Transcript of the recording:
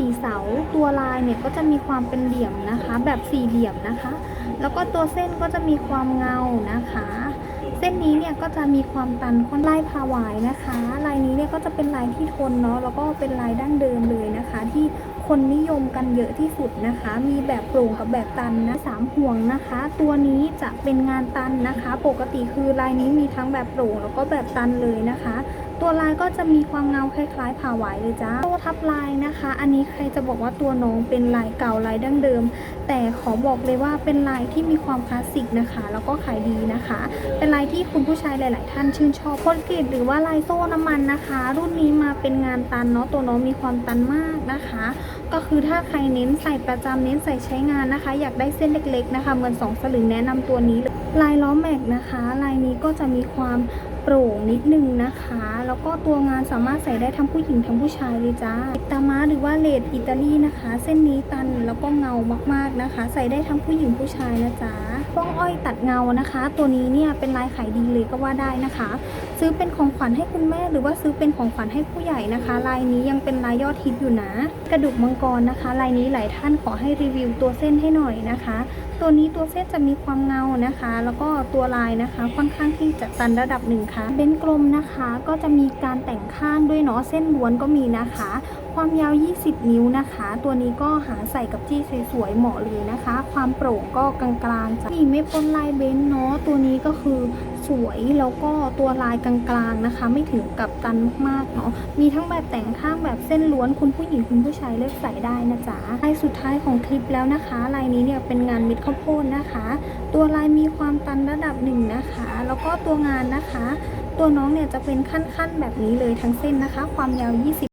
สีเสาตัวลายเนี่ยก็จะมีความเป็นเหลี่ยมนะคะ แบบสี่เหลี่ยมนะคะ แล้วก็ตัวเส้นก็จะมีความเงานะคะ เส้นนี้เนี่ยก็จะมีความตันค่อนลายพาวายนะคะ ลายนี้เนี่ยก็จะเป็นลายที่ทนเนาะแล้วก็เป็นลายดั้งเดิมเลยนะคะ ที่คนนิยมกันเยอะที่สุดนะคะ มีแบบโปร่งกับแบบตันนะสามห่วงนะคะ ตัวนี้จะเป็นงานตันนะคะ ปกติคือลายนี้มีทั้งแบบโปร่งแล้วก็แบบตันเลยนะคะ ตัวลายก็จะมีความเงาคล้ายๆผ่าหวายเลยจ้าโต้ทับลายนะคะ อันนี้ใครจะบอกว่าตัวน้องเป็นลายเก่าลายดั้งเดิม แต่ขอบอกเลยว่าเป็นลายที่มีความคลาสสิกนะคะ แล้วก็ขายดีนะคะ เป็นลายที่คุณผู้ชายหลาย ๆ ท่านชื่นชอบโพลเกตหรือว่าลายโซ่น้ำมันนะคะ รุ่นนี้มาเป็นงานตันเนาะตัวน้องมีความตันมากนะคะ ก็คือถ้าใครเน้นใส่ประจำเน้นใส่ใช้งานนะคะ อยากได้เส้นเล็ก ๆ นะคะเหมือนสองสลึงแนะนำตัวนี้ลยลายล้อแม็กนะคะ ลายนี้ก็จะมีความโปร่งนิดนึงนะคะ แล้วก็ตัวงานสามารถใส่ได้ทั้งผู้หญิงทั้งผู้ชายเลยจ้าตามาหรือว่าเลดอิตาลีนะคะ เส้นนี้ตันแล้วก็เงามากๆนะคะ ใส่ได้ทั้งผู้หญิงผู้ชายนะจ๊ะป้องอ้อยตัดเงานะคะ ตัวนี้เนี่ยเป็นลายขายดีเลยก็ว่าได้นะคะ ซื้อเป็นของขวัญให้คุณแม่ หรือว่าซื้อเป็นของขวัญให้ผู้ใหญ่นะคะ ลายนี้ยังเป็นลายยอดฮิตอยู่นะ กระดูกมังกรนะคะ ลายนี้หลายท่านขอให้รีวิวตัวเส้นให้หน่อยนะคะ ตัวนี้ตัวเส้นจะมีความเงานะคะ แล้วก็ตัวลายนะคะ ค่อนข้างที่จะตันระดับหนึ่งค่ะเบ้นกลมนะคะ ก็จะมีการแต่งข้างด้วยเนาะเส้นล้วนก็มีนะคะ ความยาว 20 นิ้วนะคะ ตัวนี้ก็หาใส่กับจี้สวยๆเหมาะเลยนะคะ ความโปร่งก็กลางๆจ้ะนี่ไม่พ้นลายเบ้นเนาะตัวนี้ก็คือสวยแล้วก็ตัวลายกลางๆนะคะ ไม่ถึงกับตันมากๆเนาะมีทั้งแบบแต่งข้างแบบเส้นล้วนคุณผู้หญิงคุณผู้ชายเลือกใส่ได้นะจ๊ะลายสุดท้ายของคลิปแล้วนะคะลายนี้เนี่ยเป็นงานม็ดข้าวโพดนะคะ ตัวลายมีความตันระดับหนึ่งนะคะ แล้วก็ตัวงานนะคะ ตัวน้องเนี่ยจะเป็นขั้นๆแบบนี้เลยทั้งเส้นนะคะ ความยาว 20